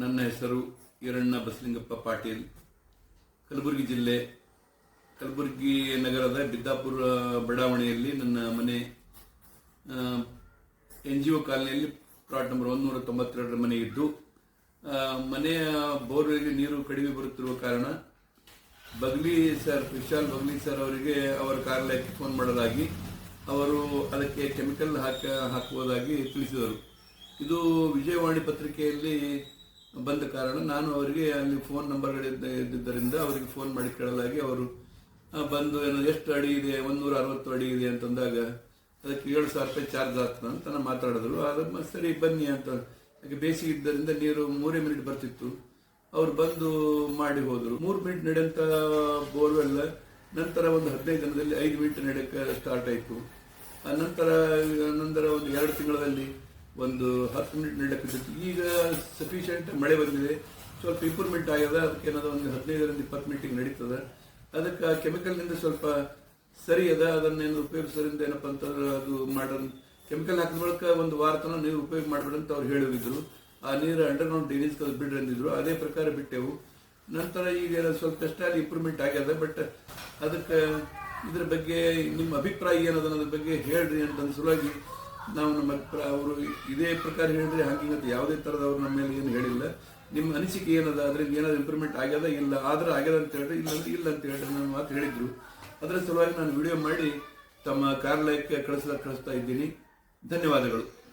ನನ್ನ ಹೆಸರು ಈರಣ್ಣ ಬಸಲಿಂಗಪ್ಪ ಪಾಟೀಲ್. ಕಲಬುರಗಿ ಜಿಲ್ಲೆ, ಕಲಬುರಗಿ ನಗರದ ಬಿದ್ದಾಪುರ ಬಡಾವಣೆಯಲ್ಲಿ ನನ್ನ ಮನೆ ಎನ್ ಜಿ ಒ ಕಾಲನಿಯಲ್ಲಿ ಪ್ಲಾಟ್ ನಂಬರ್ ಒಂದೂರ ತೊಂಬತ್ತೆರಡರ ಮನೆ ಇದ್ದು ಮನೆಯ ಬೋರ್ವೆಲ್ಗೆ ನೀರು ಕಡಿಮೆ ಬರುತ್ತಿರುವ ಕಾರಣ ಬಗ್ಲಿ ಸರ್, ವಿಶಾಲ್ ಬಗ್ಲಿ ಸರ್ ಅವರಿಗೆ ಅವರ ಕಾರ್ಯಾಲಯಕ್ಕೆ ಫೋನ್ ಮಾಡಲಾಗಿ ಅವರು ಅದಕ್ಕೆ ಕೆಮಿಕಲ್ ಹಾಕ, ಹಾಕುವುದಾಗಿ ತಿಳಿಸಿದರು. ಇದು ವಿಜಯವಾಣಿ ಪತ್ರಿಕೆಯಲ್ಲಿ ಬಂದ ಕಾರಣ ನಾನು ಅವರಿಗೆ ಅಲ್ಲಿ ಫೋನ್ ನಂಬರ್ಗಳಿದ್ದ ಇದ್ದಿದ್ದರಿಂದ ಅವರಿಗೆ ಫೋನ್ ಮಾಡಿ ಕೇಳಲಾಗಿ ಅವರು ಬಂದು ಏನು ಎಷ್ಟು ಅಡಿ ಇದೆ? ಒಂದೂರ ಅರವತ್ತು ಅಡಿ ಇದೆ ಅಂತಂದಾಗ, ಅದಕ್ಕೆ ಏಳು ಸಾವಿರ ರೂಪಾಯಿ ಚಾರ್ಜ್ ಆಗ್ತದೆ ಅಂತ ನಾನು ಮಾತಾಡಿದ್ರು ಅದು ಸರಿ, ಬನ್ನಿ ಅಂತ. ಯಾಕೆ ಬೇಸಿಗೆ ಇದ್ದರಿಂದ ನೀರು ಮೂರೇ ಮಿನಿಟ್ ಬರ್ತಿತ್ತು. ಅವ್ರು ಬಂದು ಮಾಡಿ ಹೋದರು. ಮೂರು ಮಿನಿಟ್ ನಡೆಯಂತ ಬೋರ್ವೆಲ್ ನಂತರ ಒಂದು ಹದಿನೈದು ದಿನದಲ್ಲಿ ಐದು ಮಿನಿಟ್ ನಡೆಯಕ್ಕೆ ಸ್ಟಾರ್ಟ್ ಆಯಿತು. ಆ ನಂತರ ನಂತರ ಒಂದು ಎರಡು ತಿಂಗಳಲ್ಲಿ ಒಂದು ಹತ್ತು ಮಿನಿಟ್ ನಡೆಯಕ್ಕೆ ಈಗ ಸಫಿಷಿಯಂಟ್ ಮಳೆ ಬಂದಿದೆ. ಸ್ವಲ್ಪ ಇಂಪ್ರೂವ್ಮೆಂಟ್ ಆಗ್ಯದ. ಅದಕ್ಕೆ ಒಂದು ಹದಿನೈದರಿಂದ ಇಪ್ಪತ್ತು ಮಿನಿಟಿಗೆ ನಡೀತದೆ. ಅದಕ್ಕೆ ಕೆಮಿಕಲ್ನಿಂದ ಸ್ವಲ್ಪ ಸರಿ ಅದ. ಅದನ್ನೇನು ಉಪಯೋಗಿಸೋದ್ರಿಂದ ಏನಪ್ಪ ಅಂತಂದ್ರೆ ಅದು ಮಾಡೋ ಕೆಮಿಕಲ್ ಹಾಕಿದ ಬಳಿಕ ಒಂದು ವಾರ ತನಕ ನೀರು ಉಪಯೋಗ ಮಾಡಬೇಡ ಅಂತ ಅವ್ರು ಹೇಳಿದ್ರು ಆ ನೀರು ಅಂಡರ್ ಗ್ರೌಂಡ್ ಕಲ್ ಬಿಡ್ರಿ ಅಂದಿದ್ರು. ಅದೇ ಪ್ರಕಾರ ಬಿಟ್ಟೆವು. ನಂತರ ಈಗ ಸ್ವಲ್ಪ ಸ್ವಲ್ಪ ಅಲ್ಲಿ ಇಂಪ್ರೂವ್ಮೆಂಟ್ ಆಗ್ಯದ. ಬಟ್ ಅದಕ್ಕೆ ಇದ್ರ ಬಗ್ಗೆ ನಿಮ್ಮ ಅಭಿಪ್ರಾಯ ಏನದ ಅನ್ನೋದ್ರ ಬಗ್ಗೆ ಹೇಳ್ರಿ ಅಂತ ಸಲುವಾಗಿ ನಾವು ನಮ್ಮ ಅವರು ಇದೇ ಪ್ರಕಾರ ಹೇಳಿದ್ರೆ ಹಾಗೆ ಯಾವುದೇ ಥರದ ಅವ್ರು ನಮ್ಮ ಮೇಲೆ ಏನು ಹೇಳಿಲ್ಲ. ನಿಮ್ಮ ಅನಿಸಿಕೆ ಏನದ ಅದ್ರಿಂದ ಏನಾದ್ರು ಇಂಪ್ರೂವ್ಮೆಂಟ್ ಆಗ್ಯದ, ಇಲ್ಲ, ಆದ್ರೆ ಆಗ್ಯದ ಅಂತ ಹೇಳಿದ್ರೆ, ಇಲ್ಲ, ಅಂದ್ರೆ ಇಲ್ಲ ಅಂತ ಹೇಳಿದ್ರೆ ನನ್ನ ಮಾತು ಹೇಳಿದ್ರು. ಅದರ ಸಲುವಾಗಿ ನಾನು ವಿಡಿಯೋ ಮಾಡಿ ತಮ್ಮ ಕಾರ್ಯಾಲಯಕ್ಕೆ ಕಳಿಸ್ಲಕ್ಕೆ ಕಳಿಸ್ತಾ ಇದ್ದೀನಿ. ಧನ್ಯವಾದಗಳು.